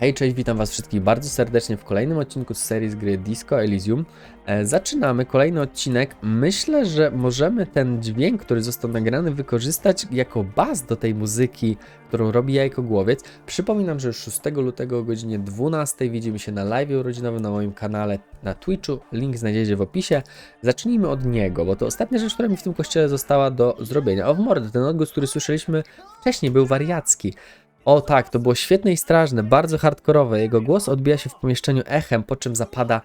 Hej, cześć, witam was wszystkich bardzo serdecznie w kolejnym odcinku z serii z gry Disco Elysium. E, zaczynamy kolejny odcinek. Myślę, że możemy ten dźwięk, który został nagrany, wykorzystać jako baz do tej muzyki, którą robi Jajko Głowiec. Przypominam, że już 6 lutego o godzinie 12 widzimy się na live urodzinowym na moim kanale na Twitchu. Link znajdziecie w opisie. Zacznijmy od niego, bo to ostatnia rzecz, która mi w tym kościele została do zrobienia. O, w mordę, ten odgłos, który słyszeliśmy wcześniej, był wariacki. O tak, to było świetne i strażne, bardzo hardkorowe. Jego głos odbija się w pomieszczeniu echem, po czym zapada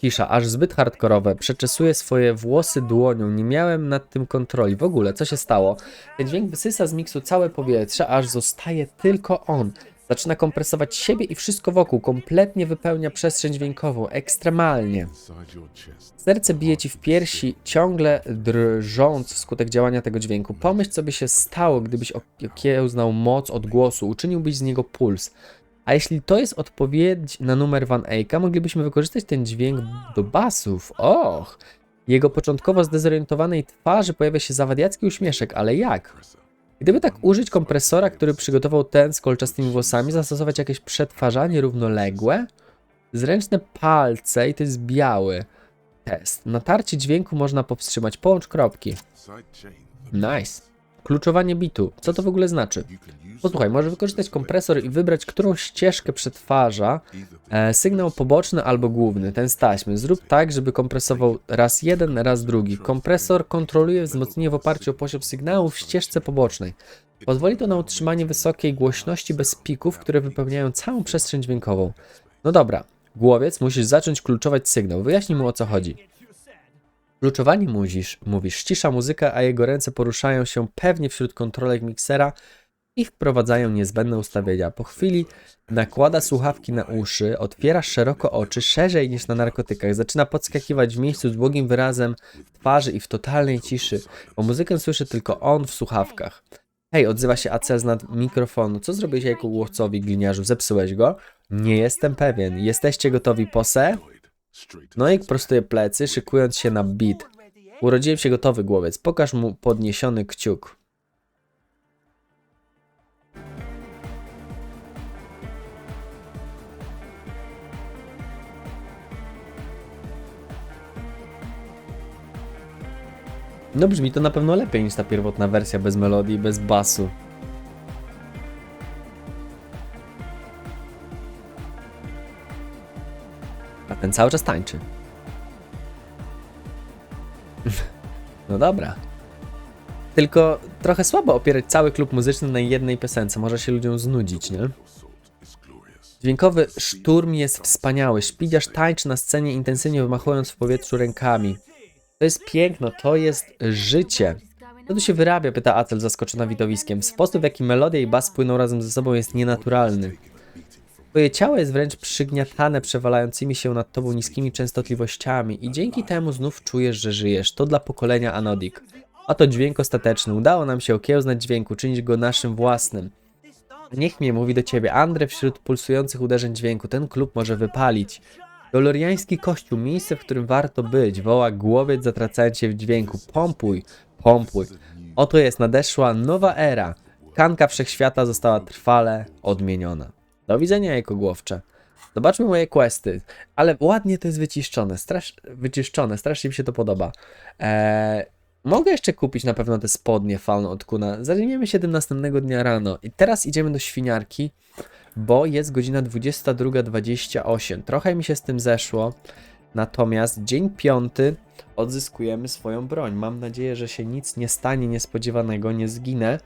cisza, aż zbyt hardkorowe. Przeczesuję swoje włosy dłonią, nie miałem nad tym kontroli. W ogóle, co się stało? Ten dźwięk wysysa z miksu całe powietrze, aż zostaje tylko on. Zaczyna kompresować siebie i wszystko wokół, kompletnie wypełnia przestrzeń dźwiękową, ekstremalnie. Serce bije ci w piersi, ciągle drżąc wskutek działania tego dźwięku. Pomyśl, co by się stało, gdybyś ok- okiełznał moc odgłosu, uczyniłbyś z niego puls. A jeśli to jest odpowiedź na numer Van Eycka, moglibyśmy wykorzystać ten dźwięk do basów. Och! Jego początkowo zdezorientowanej twarzy pojawia się zawadiacki uśmieszek, ale jak? Gdyby tak użyć kompresora, który przygotował ten z kolczastymi włosami, zastosować jakieś przetwarzanie równoległe? Zręczne palce i to jest biały test. Natarcie dźwięku można powstrzymać. Połącz kropki. Nice. Kluczowanie bitu. Co to w ogóle znaczy? Posłuchaj, możesz wykorzystać kompresor i wybrać, którą ścieżkę przetwarza e, sygnał poboczny albo główny, ten z taśmy. Zrób tak, żeby kompresował raz jeden, raz drugi. Kompresor kontroluje wzmocnienie w oparciu o poziom sygnału w ścieżce pobocznej. Pozwoli to na utrzymanie wysokiej głośności bez pików, które wypełniają całą przestrzeń dźwiękową. No dobra, głowiec, musisz zacząć kluczować sygnał. Wyjaśnij mu o co chodzi. Kluczowanie musisz, mówisz, ścisza muzykę, a jego ręce poruszają się pewnie wśród kontrolek miksera i wprowadzają niezbędne ustawienia. Po chwili nakłada słuchawki na uszy, otwiera szeroko oczy, szerzej niż na narkotykach, zaczyna podskakiwać w miejscu z błogim wyrazem twarzy i w totalnej ciszy, bo muzykę słyszy tylko on w słuchawkach. Hej, odzywa się Acel z nad mikrofonu. Co zrobiłeś jako głowcowi gliniarzu? Zepsułeś go? Nie jestem pewien. Jesteście gotowi, pose? No i prostuje plecy, szykując się na beat. Urodziłem się gotowy, głowiec. Pokaż mu podniesiony kciuk. No brzmi to na pewno lepiej niż ta pierwotna wersja bez melodii, bez basu. Ten cały czas tańczy. No dobra. Tylko trochę słabo opierać cały klub muzyczny na jednej piosence. Może się ludziom znudzić, nie? Dźwiękowy szturm jest wspaniały. Szpidziarz tańczy na scenie, intensywnie wymachując w powietrzu rękami. To jest piękno, to jest życie. Co tu się wyrabia? pyta Atel zaskoczona widowiskiem. Sposób, w jaki melodia i bas płyną razem ze sobą jest nienaturalny. Twoje ciało jest wręcz przygniatane przewalającymi się nad tobą niskimi częstotliwościami i dzięki temu znów czujesz, że żyjesz. To dla pokolenia Anodik. Oto dźwięk ostateczny. Udało nam się okiełznać dźwięk, uczynić go naszym własnym. Niech mnie mówi do ciebie, Andre, wśród pulsujących uderzeń dźwięku, ten klub może wypalić. Doloriański kościół, miejsce, w którym warto być, woła głowiec zatracając się w dźwięku. Pompuj, pompuj. Oto jest, nadeszła nowa era. Kanka wszechświata została trwale odmieniona. Do widzenia, jako głowcze. Zobaczmy moje questy. Ale ładnie to jest wyciszczone, strasz... wyczyszczone, strasznie mi się to podoba. Eee, mogę jeszcze kupić na pewno te spodnie Faln od Kuna. Zajmiemy się tym następnego dnia rano. I teraz idziemy do świniarki, bo jest godzina 22.28. Trochę mi się z tym zeszło. Natomiast dzień piąty odzyskujemy swoją broń. Mam nadzieję, że się nic nie stanie niespodziewanego, nie zginę.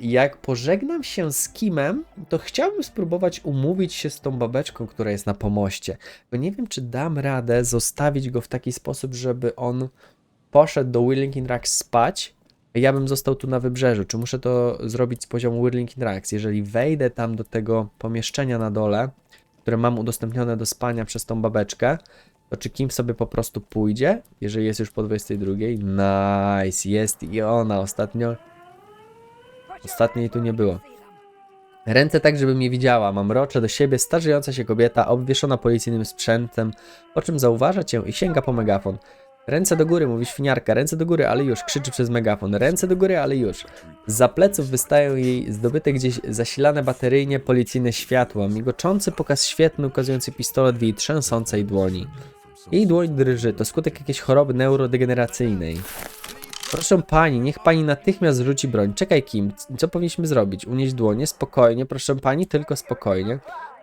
Jak pożegnam się z Kimem, to chciałbym spróbować umówić się z tą babeczką, która jest na pomoście. Bo nie wiem, czy dam radę zostawić go w taki sposób, żeby on poszedł do Whirling Rax spać, ja bym został tu na wybrzeżu. Czy muszę to zrobić z poziomu Whirling Rax? Jeżeli wejdę tam do tego pomieszczenia na dole, które mam udostępnione do spania przez tą babeczkę, to czy Kim sobie po prostu pójdzie, jeżeli jest już po 22? Nice, jest i ona ostatnio. Ostatnio jej tu nie było. Ręce tak, żeby mnie widziała. Mam rocze do siebie, starzejąca się kobieta, obwieszona policyjnym sprzętem, po czym zauważa cię i sięga po megafon. Ręce do góry, mówi świniarka. Ręce do góry, ale już. Krzyczy przez megafon. Ręce do góry, ale już. Za pleców wystają jej zdobyte gdzieś zasilane bateryjnie policyjne światła. Migoczący pokaz świetny ukazujący pistolet w jej trzęsącej dłoni. Jej dłoń drży. To skutek jakiejś choroby neurodegeneracyjnej. Proszę pani, niech pani natychmiast rzuci broń. Czekaj, Kim, co powinniśmy zrobić? Unieść dłonie? Spokojnie, proszę pani, tylko spokojnie.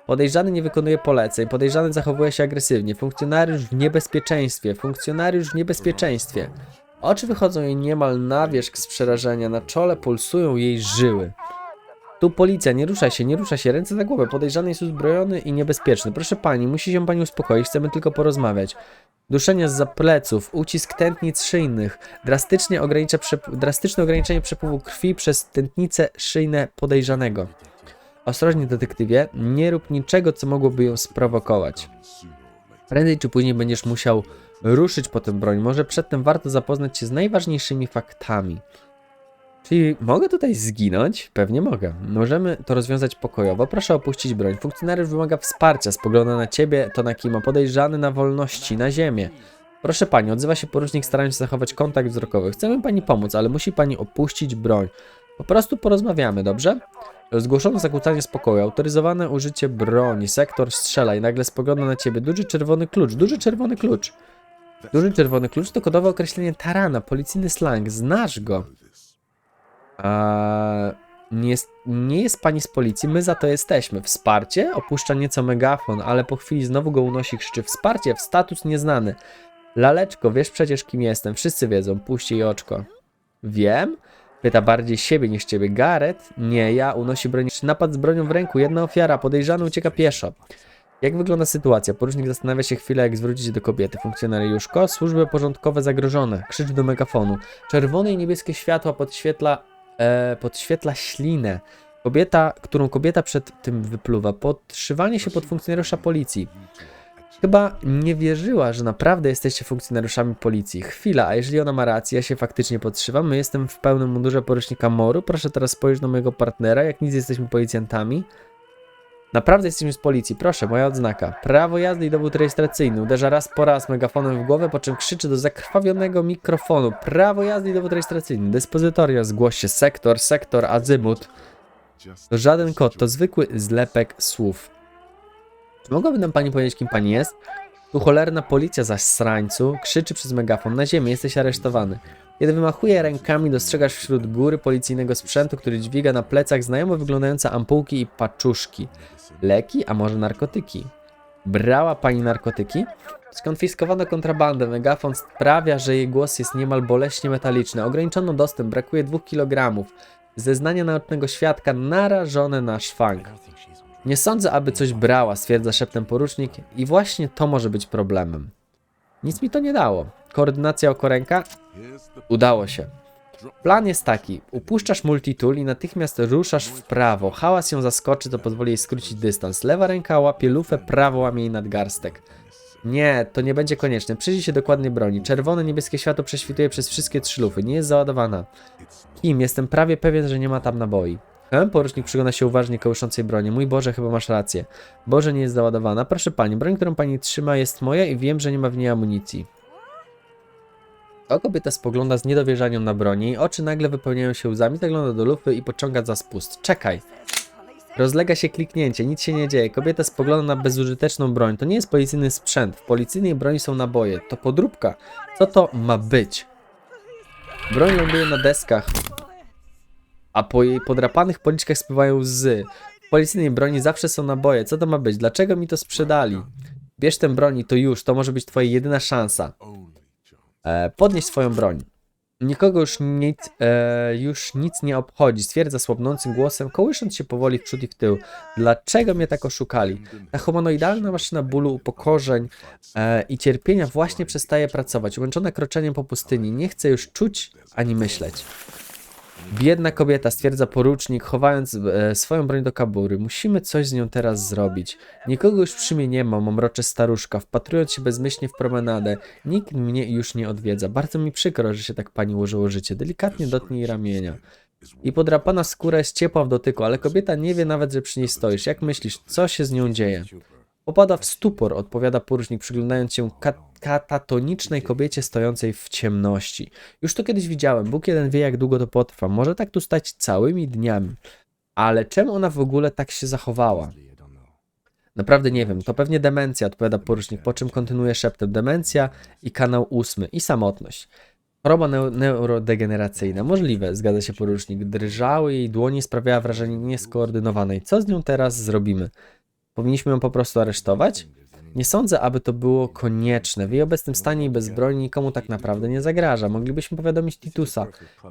Podejrzany nie wykonuje poleceń, podejrzany zachowuje się agresywnie, funkcjonariusz w niebezpieczeństwie, funkcjonariusz w niebezpieczeństwie. Oczy wychodzą jej niemal na wierzch z przerażenia, na czole pulsują jej żyły. Tu policja, nie ruszaj się, nie ruszaj się, ręce na głowę, podejrzany jest uzbrojony i niebezpieczny. Proszę pani, musi się pani uspokoić, chcemy tylko porozmawiać. Duszenie z pleców, ucisk tętnic szyjnych, drastycznie ogranicza drastyczne ograniczenie przepływu krwi przez tętnice szyjne podejrzanego. Ostrożnie, detektywie, nie rób niczego, co mogłoby ją sprowokować. Prędzej czy później będziesz musiał ruszyć po tę broń. Może przedtem warto zapoznać się z najważniejszymi faktami. Czyli mogę tutaj zginąć? Pewnie mogę. Możemy to rozwiązać pokojowo. Proszę opuścić broń. Funkcjonariusz wymaga wsparcia. Spogląda na ciebie, to na Kima. Podejrzany na wolności, na ziemię. Proszę pani, odzywa się porucznik, starając się zachować kontakt wzrokowy. Chcemy pani pomóc, ale musi pani opuścić broń. Po prostu porozmawiamy, dobrze? Zgłoszono zakłócanie spokoju, autoryzowane użycie broni, sektor strzela i nagle spogląda na ciebie. Duży czerwony klucz, duży czerwony klucz. Duży czerwony klucz to kodowe określenie tarana, policyjny slang, znasz go. A, nie, jest, nie jest pani z policji, my za to jesteśmy. Wsparcie? Opuszcza nieco megafon, ale po chwili znowu go unosi krzyczy. Wsparcie w status nieznany. Laleczko, wiesz przecież kim jestem, wszyscy wiedzą, puść jej oczko. Wiem? Pyta bardziej siebie niż ciebie. Gareth? Nie, ja. Unosi broń. Napad z bronią w ręku. Jedna ofiara. Podejrzany ucieka pieszo. Jak wygląda sytuacja? Porucznik zastanawia się chwilę, jak zwrócić się do kobiety. Funkcjonariuszko, służby porządkowe zagrożone. Krzyczy do megafonu. Czerwone i niebieskie światła podświetla, e, podświetla ślinę. Kobieta, którą kobieta przed tym wypluwa. Podszywanie się pod funkcjonariusza policji. Chyba nie wierzyła, że naprawdę jesteście funkcjonariuszami policji. Chwila, a jeżeli ona ma rację, ja się faktycznie podszywam. Jestem w pełnym mundurze porucznika Moru. Proszę teraz spojrzeć na mojego partnera. Jak nic jesteśmy policjantami. Naprawdę jesteśmy z policji. Proszę, moja odznaka. Prawo jazdy i dowód rejestracyjny. Uderza raz po raz megafonem w głowę, po czym krzyczy do zakrwawionego mikrofonu. Prawo jazdy i dowód rejestracyjny. Dyspozytoria, zgłoś się. Sektor, sektor, azymut. To żaden kod, to zwykły zlepek słów. Czy mogłaby nam pani powiedzieć, kim pani jest? Tu cholerna policja zaś srańcu krzyczy przez megafon. Na ziemię jesteś aresztowany. Kiedy wymachuje rękami, dostrzegasz wśród góry policyjnego sprzętu, który dźwiga na plecach znajomo wyglądające ampułki i paczuszki. Leki, a może narkotyki? Brała pani narkotyki? Skonfiskowano kontrabandę. Megafon sprawia, że jej głos jest niemal boleśnie metaliczny. Ograniczono dostęp, brakuje dwóch kilogramów. Zeznania naocznego świadka narażone na szwank. Nie sądzę, aby coś brała, stwierdza szeptem porucznik, i właśnie to może być problemem. Nic mi to nie dało. Koordynacja okoręka? Udało się. Plan jest taki: upuszczasz multitool i natychmiast ruszasz w prawo. Hałas ją zaskoczy, to pozwoli jej skrócić dystans. Lewa ręka łapie lufę, prawo łamie jej nadgarstek. Nie, to nie będzie konieczne. Przyjrzyj się dokładnie broni. Czerwone, niebieskie światło prześwituje przez wszystkie trzy lufy. Nie jest załadowana. Kim? Jestem prawie pewien, że nie ma tam naboi. Porucznik przygląda się uważnie kołyszącej broni. Mój Boże, chyba masz rację. Boże, nie jest załadowana. Proszę pani, broń, którą pani trzyma jest moja i wiem, że nie ma w niej amunicji. O kobieta spogląda z niedowierzaniem na broni. Oczy nagle wypełniają się łzami, zagląda do lufy i pociąga za spust. Czekaj. Rozlega się kliknięcie, nic się nie dzieje. Kobieta spogląda na bezużyteczną broń. To nie jest policyjny sprzęt. W policyjnej broni są naboje. To podróbka. Co to ma być? Broń ląduje na deskach, a po jej podrapanych policzkach spływają łzy. W policyjnej broni zawsze są naboje. Co to ma być? Dlaczego mi to sprzedali? Bierz tę broń i to już. To może być twoja jedyna szansa. E, podnieś swoją broń. Nikogo już nic, e, już nic nie obchodzi, stwierdza słabnącym głosem, kołysząc się powoli w przód i w tył. Dlaczego mnie tak oszukali? Ta humanoidalna maszyna bólu, upokorzeń e, i cierpienia właśnie przestaje pracować. Umęczona kroczeniem po pustyni, nie chce już czuć ani myśleć. Biedna kobieta, stwierdza porucznik, chowając e, swoją broń do kabury. Musimy coś z nią teraz zrobić. Nikogo już przy mnie nie ma, mamrocze staruszka, wpatrując się bezmyślnie w promenadę. Nikt mnie już nie odwiedza. Bardzo mi przykro, że się tak pani ułożyło życie. Delikatnie dotknij ramienia. I podrapana skóra jest ciepła w dotyku, ale kobieta nie wie nawet, że przy niej stoisz. Jak myślisz, co się z nią dzieje? Popada w stupor, odpowiada porucznik, przyglądając się ka- katatonicznej kobiecie stojącej w ciemności. Już to kiedyś widziałem, Bóg jeden wie, jak długo to potrwa. Może tak tu stać całymi dniami. Ale czemu ona w ogóle tak się zachowała? Naprawdę nie wiem, to pewnie demencja, odpowiada porucznik, po czym kontynuuje szeptem demencja i kanał ósmy i samotność. Choroba neu- neurodegeneracyjna. Możliwe, zgadza się porucznik. Drżały jej dłoni, sprawiała wrażenie nieskoordynowanej. Co z nią teraz zrobimy? Powinniśmy ją po prostu aresztować? Nie sądzę, aby to było konieczne. W jej obecnym stanie i bez broni nikomu tak naprawdę nie zagraża. Moglibyśmy powiadomić Titusa.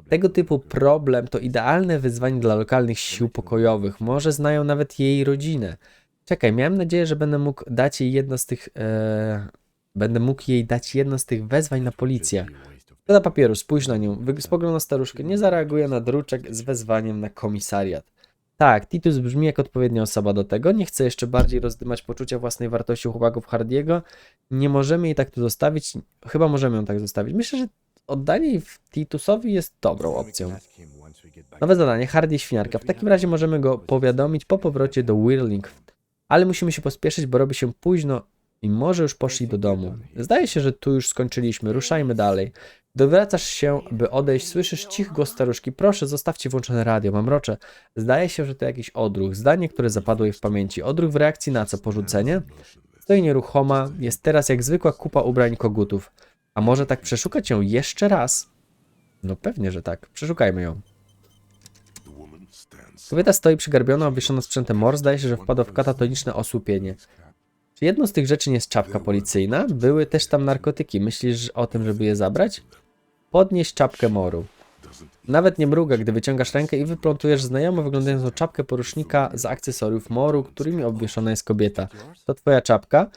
Tego typu problem to idealne wyzwanie dla lokalnych sił pokojowych. Może znają nawet jej rodzinę. Czekaj, miałem nadzieję, że będę mógł dać jej jedno z tych. E, będę mógł jej dać jedno z tych wezwań na policję. Szkoda papieru, spójrz na nią. Spogląd na staruszkę. Nie zareaguje na druczek z wezwaniem na komisariat. Tak, Titus brzmi jak odpowiednia osoba do tego. Nie chcę jeszcze bardziej rozdymać poczucia własnej wartości u chłopaków Hardiego. Nie możemy jej tak tu zostawić. Chyba możemy ją tak zostawić. Myślę, że oddanie jej Titusowi jest dobrą opcją. Nowe zadanie, Hardy i Świniarka. W takim razie możemy go powiadomić po powrocie do Whirling. Ale musimy się pospieszyć, bo robi się późno i może już poszli do domu. Zdaje się, że tu już skończyliśmy. Ruszajmy dalej. Dowracasz się, by odejść. Słyszysz cichy głos staruszki. Proszę, zostawcie włączone radio. Mamrocze. Zdaje się, że to jakiś odruch. Zdanie, które zapadło jej w pamięci. Odruch w reakcji na co? Porzucenie? Stoi nieruchoma. Jest teraz jak zwykła kupa ubrań kogutów. A może tak przeszukać ją jeszcze raz? No pewnie, że tak. Przeszukajmy ją. Kobieta stoi przygarbiona, obwieszona sprzętem mor. Zdaje się, że wpadła w katatoniczne osłupienie. Czy jedną z tych rzeczy nie jest czapka policyjna? Były też tam narkotyki. Myślisz o tym, żeby je zabrać? Podnieś czapkę moru. Nawet nie mruga, gdy wyciągasz rękę i wyplątujesz znajomo wyglądającą czapkę porusznika z akcesoriów moru, którymi obwieszona jest kobieta. To twoja czapka?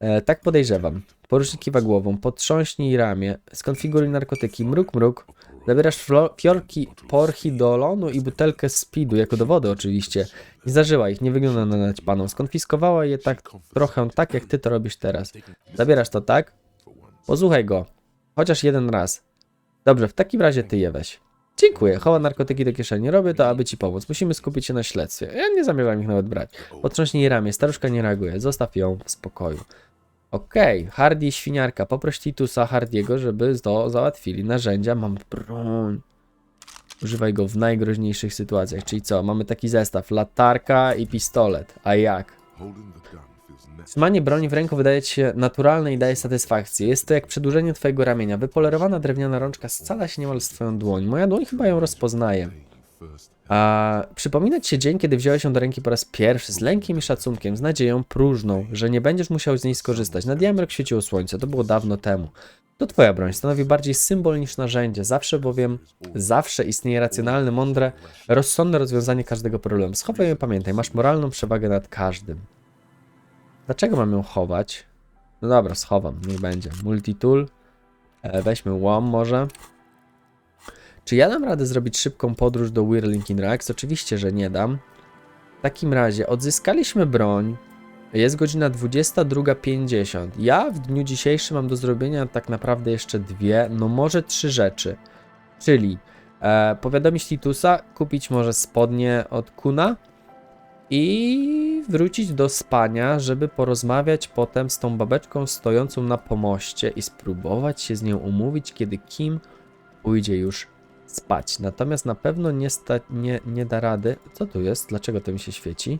E, tak podejrzewam. Porusznik kiwa głową. Potrząśnij ramię. Skonfiguruj narkotyki. Mruk, mruk. Zabierasz fiolki porchidolonu i butelkę speedu, jako dowody oczywiście. Nie zażyła ich, nie wygląda na naćpaną. Skonfiskowała je tak trochę tak, jak ty to robisz teraz. Zabierasz to tak? Posłuchaj go. Chociaż jeden raz. Dobrze, w takim razie ty je weź. Dziękuję. Chowa narkotyki do kieszeni. Robię to, aby ci pomóc. Musimy skupić się na śledztwie. Ja nie zamierzam ich nawet brać. Potrząśnij ramię. Staruszka nie reaguje. Zostaw ją w spokoju. Okej, Hardy i świniarka. Poproś Titusa Hardiego, żeby to załatwili. Narzędzia. Mam broń. Używaj go w najgroźniejszych sytuacjach. Czyli co? Mamy taki zestaw. Latarka i pistolet. A jak? Trzymanie broni w ręku wydaje ci się naturalne i daje satysfakcję. Jest to jak przedłużenie twojego ramienia. Wypolerowana drewniana rączka scala się niemal z twoją dłoń. Moja dłoń chyba ją rozpoznaje. A przypomina ci się dzień, kiedy wziąłeś ją do ręki po raz pierwszy, z lękiem i szacunkiem, z nadzieją próżną, że nie będziesz musiał z niej skorzystać. Nad Jamrek świeciło słońce, to było dawno temu. To twoja broń, stanowi bardziej symbol niż narzędzie, zawsze bowiem, zawsze istnieje racjonalne, mądre, rozsądne rozwiązanie każdego problemu. Schowaj ją, pamiętaj, masz moralną przewagę nad każdym. Dlaczego mam ją chować? No dobra, schowam, niech będzie. Multitool, e, weźmy łom może. Czy ja dam radę zrobić szybką podróż do Whirling in Rags? Oczywiście, że nie dam. W takim razie odzyskaliśmy broń. Jest godzina 22.50. Ja w dniu dzisiejszym mam do zrobienia tak naprawdę jeszcze dwie, no może trzy rzeczy. Czyli e, powiadomić Titusa, kupić może spodnie od Kuna i wrócić do spania, żeby porozmawiać potem z tą babeczką stojącą na pomoście i spróbować się z nią umówić, kiedy Kim pójdzie już spać. Natomiast na pewno nie, sta, nie, nie da rady. Co tu jest? Dlaczego to mi się świeci?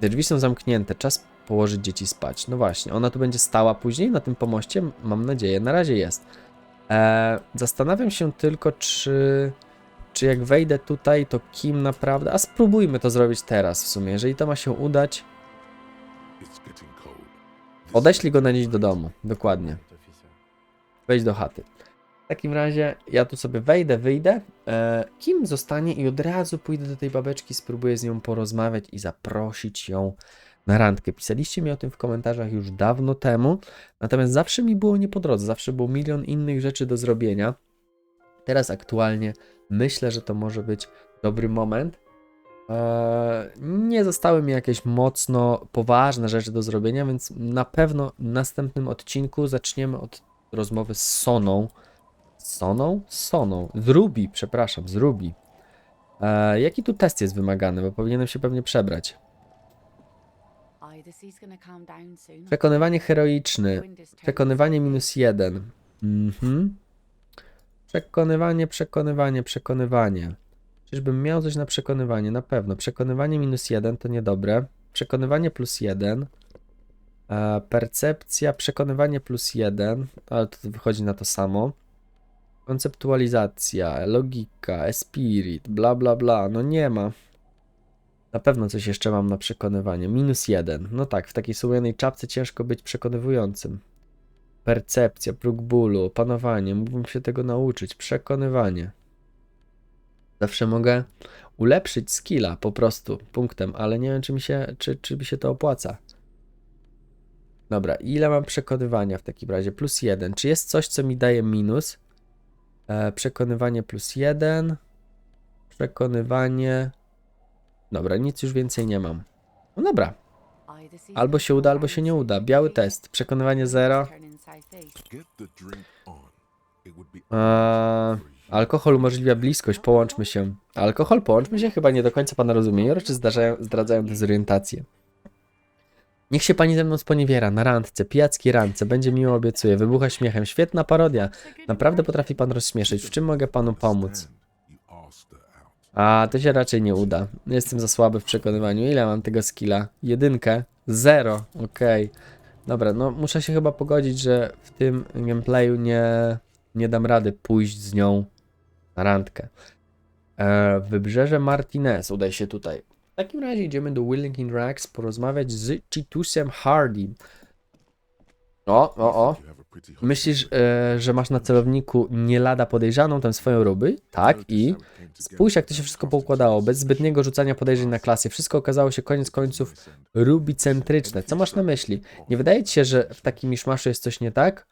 Drzwi są zamknięte. Czas położyć dzieci spać. No właśnie, ona tu będzie stała później na tym pomoście? Mam nadzieję. Na razie jest. Eee, zastanawiam się tylko, czy, czy jak wejdę tutaj, to kim naprawdę. A spróbujmy to zrobić teraz w sumie. Jeżeli to ma się udać, odeślij go na dziś do domu. Dokładnie. Wejdź do chaty. W takim razie ja tu sobie wejdę, wyjdę. E, Kim zostanie i od razu pójdę do tej babeczki, spróbuję z nią porozmawiać i zaprosić ją na randkę. Pisaliście mi o tym w komentarzach już dawno temu, natomiast zawsze mi było nie po drodze, zawsze było milion innych rzeczy do zrobienia. Teraz aktualnie myślę, że to może być dobry moment. Eee, nie zostały mi jakieś mocno poważne rzeczy do zrobienia, więc na pewno w następnym odcinku zaczniemy od rozmowy z Soną. Soną? Soną. Z Ruby, przepraszam, z Ruby. E, jaki tu test jest wymagany, bo powinienem się pewnie przebrać. Przekonywanie heroiczny. Przekonywanie minus jeden. Mhm. Przekonywanie, przekonywanie, przekonywanie. Czyżbym miał coś na przekonywanie? Na pewno. Przekonywanie minus jeden to niedobre. Przekonywanie plus jeden. E, percepcja, przekonywanie plus jeden, ale to wychodzi na to samo. Konceptualizacja, logika, espirit, bla bla bla. No nie ma. Na pewno coś jeszcze mam na przekonywanie. Minus jeden. No tak, w takiej słomianej czapce ciężko być przekonywującym. Percepcja, próg bólu, opanowanie. Mógłbym się tego nauczyć. Przekonywanie. Zawsze mogę ulepszyć skilla po prostu punktem, ale nie wiem, czy mi się, czy, czy mi się to opłaca. Dobra, ile mam przekonywania w takim razie? Plus jeden. Czy jest coś, co mi daje minus? E, przekonywanie plus jeden. Przekonywanie. Dobra, nic już więcej nie mam. No dobra, Albo się uda, albo się nie uda. Biały test. Przekonywanie zero. Get the drink on. It would be Eee, alkohol umożliwia bliskość, połączmy się. Alkohol, połączmy się, chyba nie do końca pana rozumieją, raczej zdarzają, zdradzają dezorientację. Niech się pani ze mną sponiewiera na randce, pijackiej randce, będzie miło obiecuję, wybucha śmiechem, świetna parodia. Naprawdę potrafi pan rozśmieszyć, w czym mogę panu pomóc? stand. You asked her out. A, to się raczej nie uda. Jestem za słaby w przekonywaniu. Ile mam tego skilla? Jedynkę? Zero. Okej. Dobra, no muszę się chyba pogodzić, że w tym gameplayu nie, nie dam rady pójść z nią na randkę. E, wybrzeże Martinez. Udaj się tutaj. W takim razie idziemy do Willing in Rags porozmawiać z Chitusem Hardy. O, o, o. Myślisz, e, że masz na celowniku nie lada podejrzaną tę swoją ruby? Tak i spójrz jak to się wszystko poukładało, bez zbytniego rzucania podejrzeń na klasy. Wszystko okazało się koniec końców rubicentryczne. Co masz na myśli? Nie wydaje ci się, że w takim miszmaszu jest coś nie tak?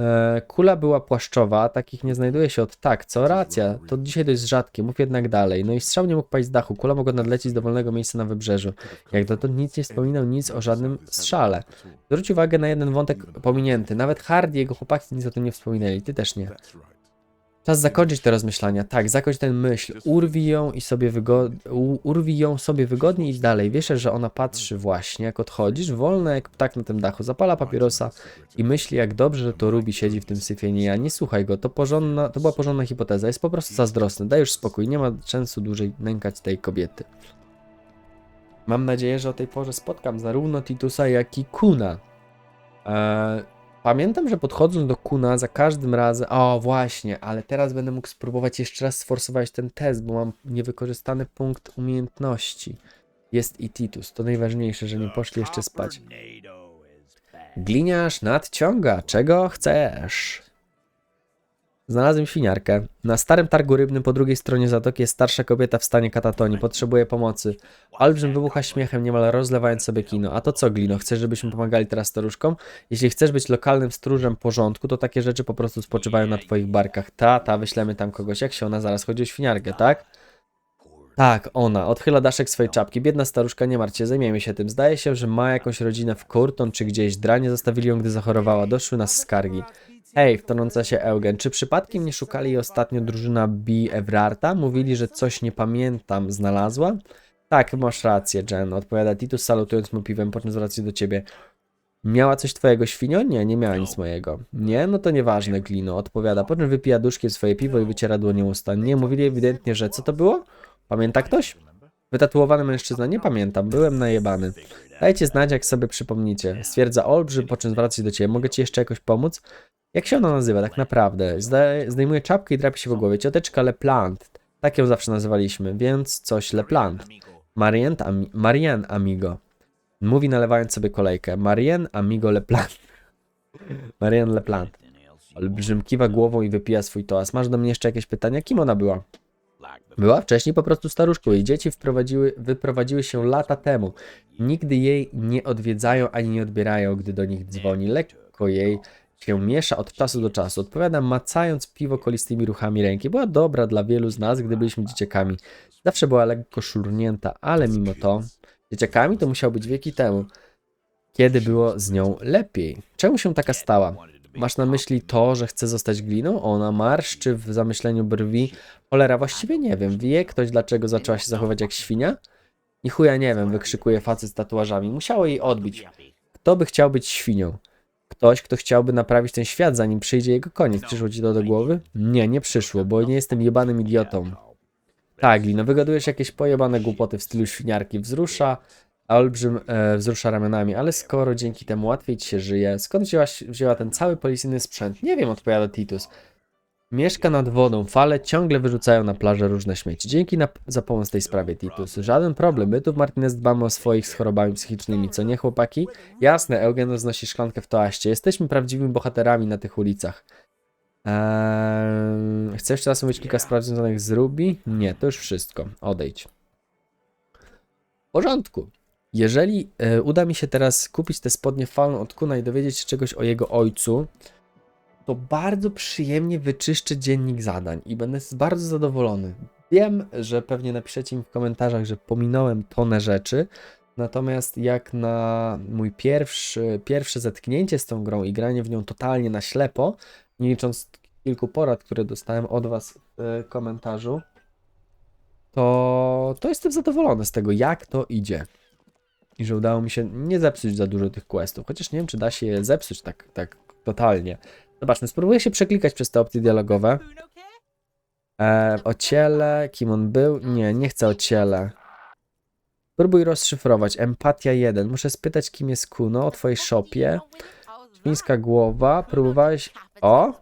E, kula była płaszczowa, takich nie znajduje się od tak, co racja, to dzisiaj dość rzadkie, mów jednak dalej. No i strzał nie mógł paść z dachu, kula mogła nadlecieć z dowolnego miejsca na wybrzeżu. Jak dotąd nic nie wspominał nic o żadnym strzale. Zwróć uwagę na jeden wątek pominięty. Nawet Hardy i jego chłopaki nic o tym nie wspominali. Ty też nie. Czas zakończyć te rozmyślania. Tak, zakończ ten myśl. Urwij ją i sobie wygo- u- urwij ją sobie wygodnie i idź dalej. Wiesz, że ona patrzy właśnie, jak odchodzisz, wolna jak ptak na tym dachu, zapala papierosa i myśli, jak dobrze, że to Ruby siedzi w tym syfie. Nie ja, nie słuchaj go. To, porządna, to była porządna hipoteza. Jest po prostu zazdrosny. Daj już spokój. Nie ma sensu dłużej nękać tej kobiety. Mam nadzieję, że o tej porze spotkam zarówno Titusa, jak i Kuna. Eee, pamiętam, że podchodząc do Kuna za każdym razem. O, właśnie, ale teraz będę mógł spróbować jeszcze raz sforsować ten test, bo mam niewykorzystany punkt umiejętności. Jest i Titus. To najważniejsze, że nie poszli jeszcze spać. Gliniarz nadciąga. Czego chcesz? Znalazłem świniarkę. Na starym targu rybnym po drugiej stronie zatoki jest starsza kobieta w stanie katatonii. Potrzebuje pomocy. Olbrzym wybucha śmiechem, niemal rozlewając sobie kino. A to co, Glino? Chcesz, żebyśmy pomagali teraz staruszkom? Jeśli chcesz być lokalnym stróżem porządku, to takie rzeczy po prostu spoczywają na twoich barkach. Ta, ta, wyślemy tam kogoś. Jak się ona zaraz chodzi o świniarkę, tak? Tak, ona. Odchyla daszek swojej czapki. Biedna staruszka, nie martw się, zajmiemy się tym. Zdaje się, że ma jakąś rodzinę w Kurton czy gdzieś. Dranie zostawili ją, gdy zachorowała. Doszły nas skargi. Hej, wtrąca się Eugen. Czy przypadkiem nie szukali ostatnio drużyna B. Evrarta? Mówili, że coś nie pamiętam znalazła? Tak, masz rację, Jen. Odpowiada Titus, salutując mu piwem, po czym zwraca się do ciebie. Miała coś twojego świnio? Nie, nie miała nic mojego. Nie? No to nieważne, Glino. Odpowiada, po czym wypija duszkiem swoje piwo i wyciera dłonią usta. Nie, mówili ewidentnie, że co to było? Pamięta ktoś? Wytatuowany mężczyzna, nie pamiętam, byłem najebany. Dajcie znać, jak sobie przypomnicie. Stwierdza Olbrzym, po czym zwraca się do ciebie. Mogę ci jeszcze jakoś pomóc? Jak się ona nazywa tak naprawdę? Zdejmuje czapkę i drapie się po głowie. Cioteczka LePlant. Tak ją zawsze nazywaliśmy, więc coś LePlant. Marianne, ami- Amigo. Mówi nalewając sobie kolejkę. Marianne Amigo LePlant. Marianne LePlant. Olbrzym kiwa głową i wypija swój toast. Masz do mnie jeszcze jakieś pytania? Kim ona była? Była wcześniej po prostu staruszką. Jej dzieci wprowadziły, wyprowadziły się lata temu. Nigdy jej nie odwiedzają ani nie odbierają, gdy do nich dzwoni. Lekko jej się miesza od czasu do czasu. Odpowiada macając piwo kolistymi ruchami ręki. Była dobra dla wielu z nas, gdy byliśmy dzieciakami. Zawsze była lekko szurnięta, ale mimo to dzieciakami to musiał być wieki temu. Kiedy było z nią lepiej. Czemu się taka stała? Masz na myśli to, że chce zostać gliną? Ona marszczy w zamyśleniu brwi. Cholera, właściwie nie wiem. Wie ktoś, dlaczego zaczęła się zachowywać jak świnia? I chuja nie wiem, wykrzykuje facet z tatuażami. Musiało jej odbić. Kto by chciał być świnią? Ktoś, kto chciałby naprawić ten świat, zanim przyjdzie jego koniec. Przyszło ci to do głowy? Nie, nie przyszło, bo nie jestem jebanym idiotą. Tak, Lino, wygadujesz jakieś pojebane głupoty w stylu świniarki. Wzrusza, a olbrzym e, wzrusza ramionami, ale skoro dzięki temu łatwiej ci się żyje, skąd wzięłaś, wzięła ten cały policyjny sprzęt? Nie wiem, odpowiada Titus. Mieszka nad wodą, fale ciągle wyrzucają na plażę różne śmieci. Dzięki na, za pomoc w tej sprawie, Titus. Żaden problem, my tu w Martinez dbamy o swoich z chorobami psychicznymi, co nie, chłopaki? Jasne, Eugen roznosi szklankę w toaście. Jesteśmy prawdziwymi bohaterami na tych ulicach. Eee, chcesz jeszcze raz mówić kilka spraw związanych z Ruby? Nie, to już wszystko. Odejdź. W porządku. Jeżeli e, uda mi się teraz kupić te spodnie Fallen od Kuna i dowiedzieć się czegoś o jego ojcu, to bardzo przyjemnie wyczyszczę dziennik zadań i będę bardzo zadowolony. Wiem, że pewnie napiszecie mi w komentarzach, że pominąłem tonę rzeczy, natomiast jak na mój pierwszy, pierwsze zetknięcie z tą grą i granie w nią totalnie na ślepo, nie licząc kilku porad, które dostałem od Was w e, komentarzu, to, to jestem zadowolony z tego, jak to idzie. I że udało mi się nie zepsuć za dużo tych questów, chociaż nie wiem, czy da się je zepsuć tak, tak totalnie. Zobaczmy, spróbuję się przeklikać przez te opcje dialogowe. E, kim on był? Nie, nie chcę o ciele. Spróbuj rozszyfrować. Empatia 1. Muszę spytać, kim jest Kuno o twojej shopie. Świńska głowa. Próbowałeś... O!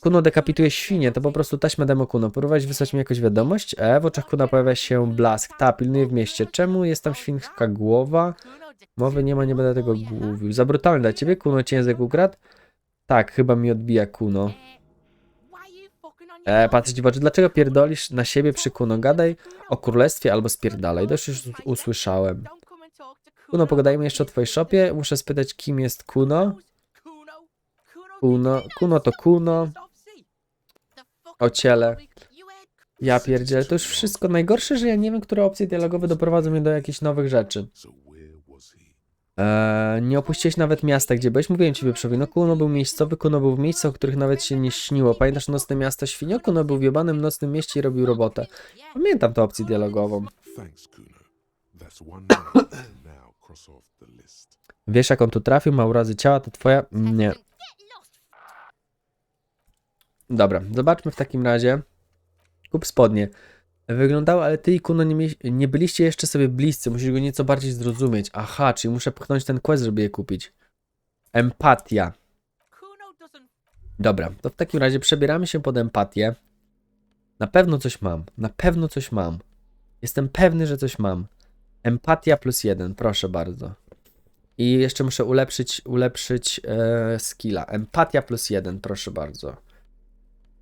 Kuno dekapituje świnię, to po prostu taśma demo Kuno. Próbowałeś wysłać mi jakąś wiadomość? E, w oczach Kuna pojawia się blask. Ta, pilnuje w mieście. Czemu jest tam świńska głowa? Mowy nie ma, nie będę tego mówił. Za brutalny dla ciebie? Kuno ci język ukradł? Tak, chyba mi odbija Kuno. E, patrzę ci w oczy. Dlaczego pierdolisz na siebie przy Kuno? Gadaj o królestwie albo spierdalaj. Dość już usłyszałem. Kuno, pogadajmy jeszcze o twojej shopie. Muszę spytać, kim jest Kuno? Kuno, Kuno to Kuno. O ciele. Ja pierdzielę, to już wszystko. Najgorsze, że ja nie wiem, które opcje dialogowe doprowadzą mnie do jakichś nowych rzeczy. Eee, nie opuściłeś nawet miasta, gdzie byłeś. Mówiłem ci, wieprzowi. No Kuno był miejscowy, Kuno był w miejscach, o których nawet się nie śniło. Pamiętasz nocne miasto Świnio? Kuno był w jebanym nocnym mieście i robił robotę. Pamiętam tę opcję dialogową. Wiesz, jak on tu trafił? Ma urazy ciała, to twoja... Nie. Dobra, zobaczmy w takim razie. Kup spodnie. Wyglądało, ale ty i Kuno nie, nie byliście jeszcze sobie bliscy, musisz go nieco bardziej zrozumieć. Aha, czyli muszę pchnąć ten quest, żeby je kupić. Empatia. Dobra, to w takim razie przebieramy się pod empatię. Na pewno coś mam, na pewno coś mam. Jestem pewny, że coś mam. Empatia plus jeden, proszę bardzo. I jeszcze muszę ulepszyć, ulepszyć e, skilla. Empatia plus jeden, proszę bardzo.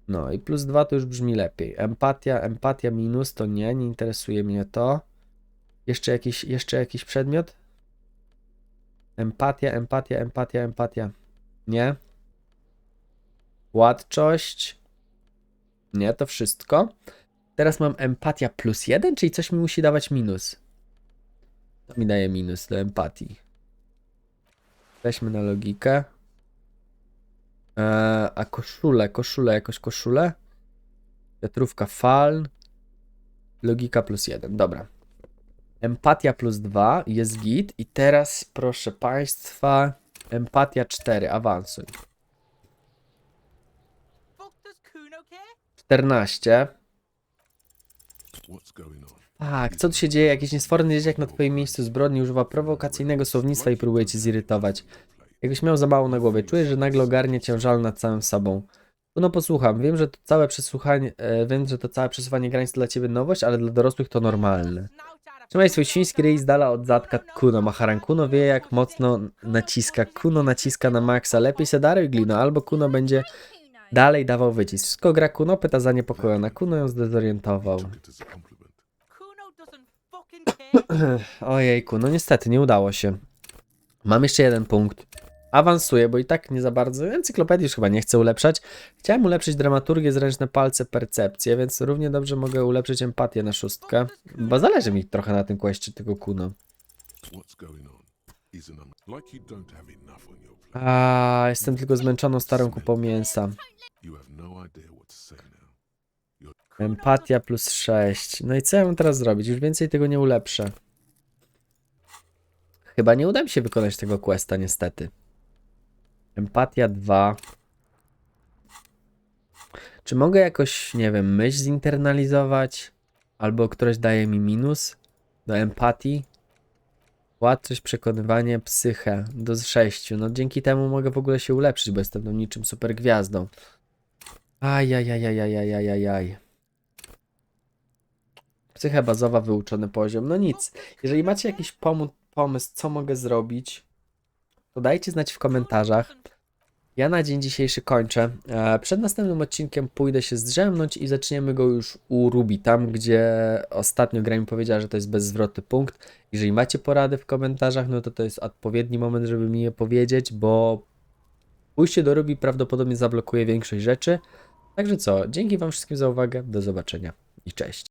No i plus dwa to już brzmi lepiej. Empatia, empatia minus to nie, nie interesuje mnie to. Jeszcze jakiś, jeszcze jakiś przedmiot? Empatia, empatia, empatia, empatia. Nie. Władczość. Nie, to wszystko. Teraz mam empatia plus jeden, czyli coś mi musi dawać minus. To mi daje minus do empatii. Weźmy na logikę. Eee, a koszulę, koszulę, jakoś koszulę? Wiatrówka faln. Logika plus jeden, dobra. Empatia plus dwa jest git. I teraz, proszę Państwa, empatia 4, awansuj. 14. What's going on? Tak, co tu się dzieje? Jakiś niesforny dzieciak na twoim miejscu zbrodni używa prowokacyjnego słownictwa i próbuje cię zirytować. Jakbyś miał za mało na głowie, czujesz, że nagle ogarnie cię żal nad samym sobą. No posłucham, wiem, że to całe przesłuchanie, e, wiem, że to całe przesuwanie granic to dla ciebie nowość, ale dla dorosłych to normalne. Trzymaj swój świński ryj z dala od zadka Kuno. Maharan Kuno wie jak mocno naciska. Kuno naciska na maksa. Lepiej se daruj glino, albo Kuno będzie dalej dawał wycisk. Wszystko gra Kuno, pyta zaniepokojona. Kuno ją zdezorientował. Ojejku, no niestety nie udało się. Mam jeszcze jeden punkt. Awansuję, bo i tak nie za bardzo. Encyklopedii już chyba nie chcę ulepszać. Chciałem ulepszyć dramaturgię, zręczne palce, percepcję, więc równie dobrze mogę ulepszyć empatię na szóstkę. Bo zależy mi trochę na tym kwestii tego Kuno. A, jestem tylko zmęczoną starą kupą mięsa. No. Empatia plus 6. No i co ja mam teraz zrobić? Już więcej tego nie ulepszę. Chyba nie uda mi się wykonać tego questa, niestety. Empatia 2. Czy mogę jakoś, nie wiem, myśl zinternalizować? Albo któreś daje mi minus do empatii? Łatwość, przekonywanie, psychę do 6. No dzięki temu mogę w ogóle się ulepszyć, bo jestem no niczym super gwiazdą. Ajajajajajajajajaj. Psycha bazowa, wyuczony poziom. No nic. Jeżeli macie jakiś pomysł, co mogę zrobić, to dajcie znać w komentarzach. Ja na dzień dzisiejszy kończę. E, Przed następnym odcinkiem pójdę się zdrzemnąć i zaczniemy go już u Ruby, tam gdzie ostatnio gra mi powiedziała, że to jest bezzwrotny punkt. Jeżeli macie porady w komentarzach, no to to jest odpowiedni moment, żeby mi je powiedzieć, bo pójście do Ruby prawdopodobnie zablokuje większość rzeczy. Także co, dzięki Wam wszystkim za uwagę, do zobaczenia i cześć.